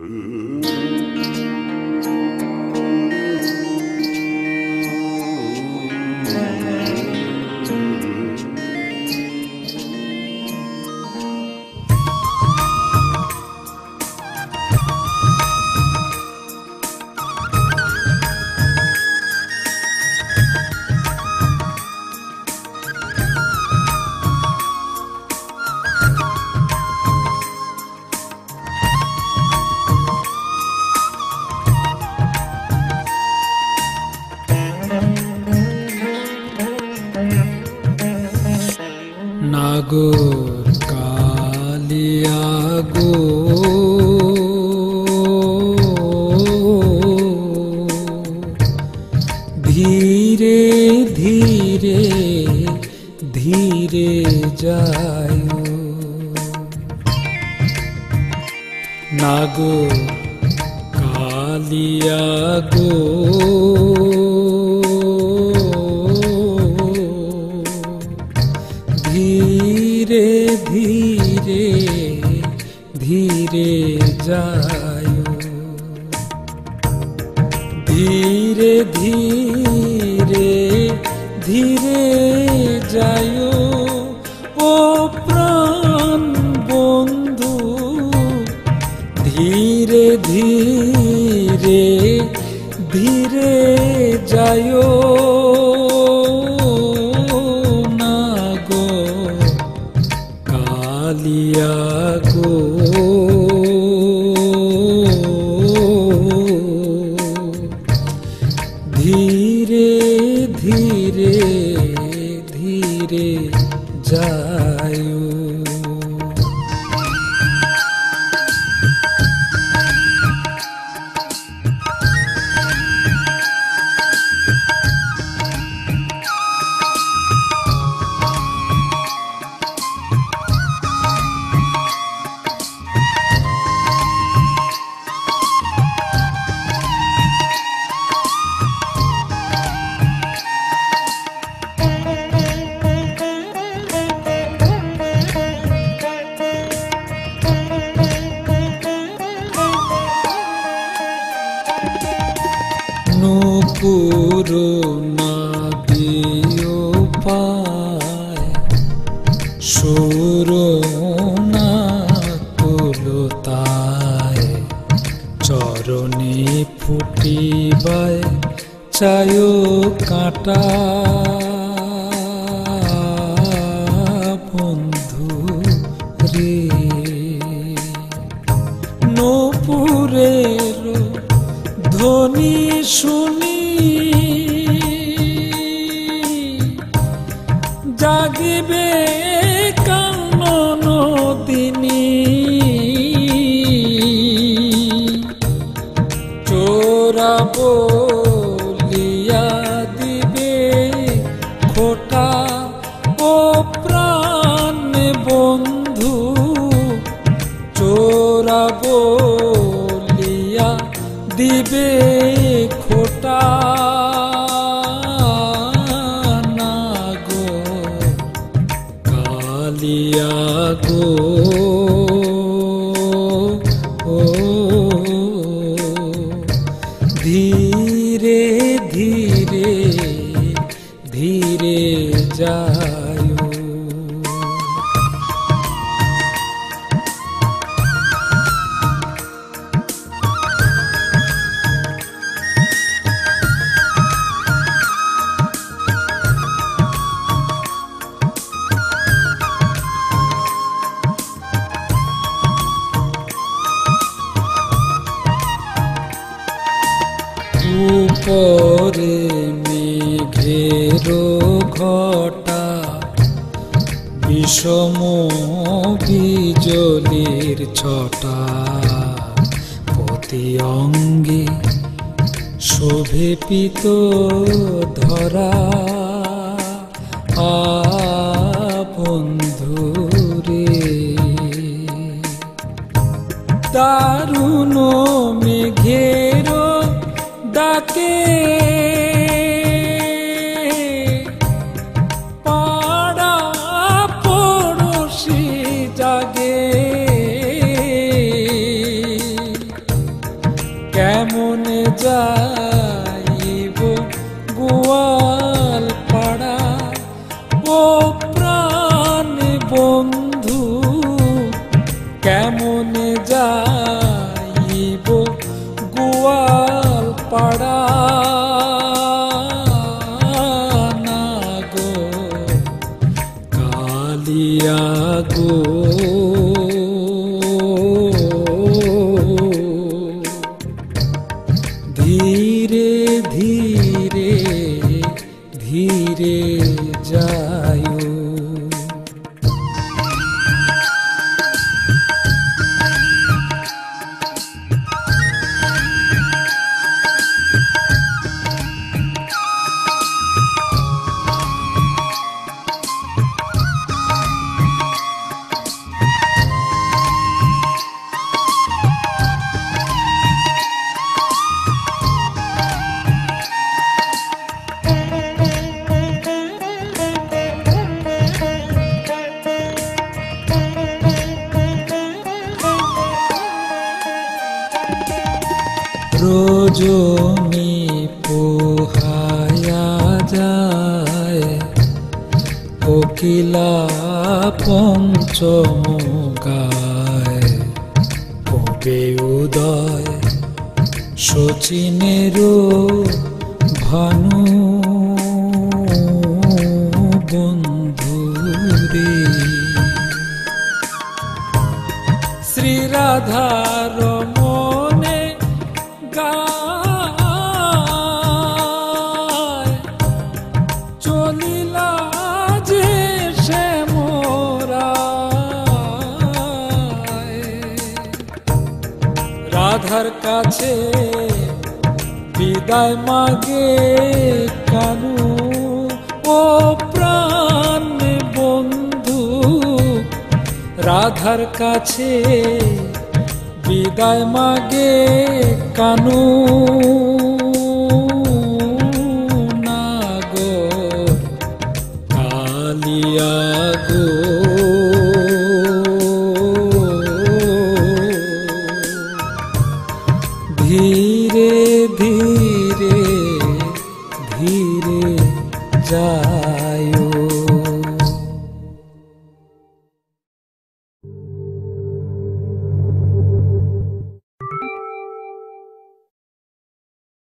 Ooh. কালিয়া গো ধীরে ধীরে ধীরে যায় নাগর কালিয়া গো ধীরে যায় ধীরে ধীরে ধীরে যায় ও প্রাণ বন্ধু ধীরে ধীরে रे जयु। সুর না তুলো তায় চরণে ফুটিবায় চায় কাটা। বন্ধু রে নপুরের ধ্বনি শুনি জাগিবে কানন দিনী চোরা বলিয়া দিবে খোটা কালিয়া গো ও ধীরে ধীরে ধীরে মেঘের ঘটা বিষম বিজলির ছটা। প্রতি অঙ্গে শোভে গোয়াল পাড়া। ও প্রাণ বন্ধু কেমন যাইব গোয়াল পাড়া? না গো কালিয়া গো ধীরে ধীরে যায় রজনী পোহায়া যায়। কোকিলা পঞ্চম গায়। কবে উদয়? শচীনেরও কাছে বিদায় মাগে কানু। ও প্রাণ বন্ধু রাধার কাছে বিদায় মাগে কানু। ধীরে ধীরে ধীরে যা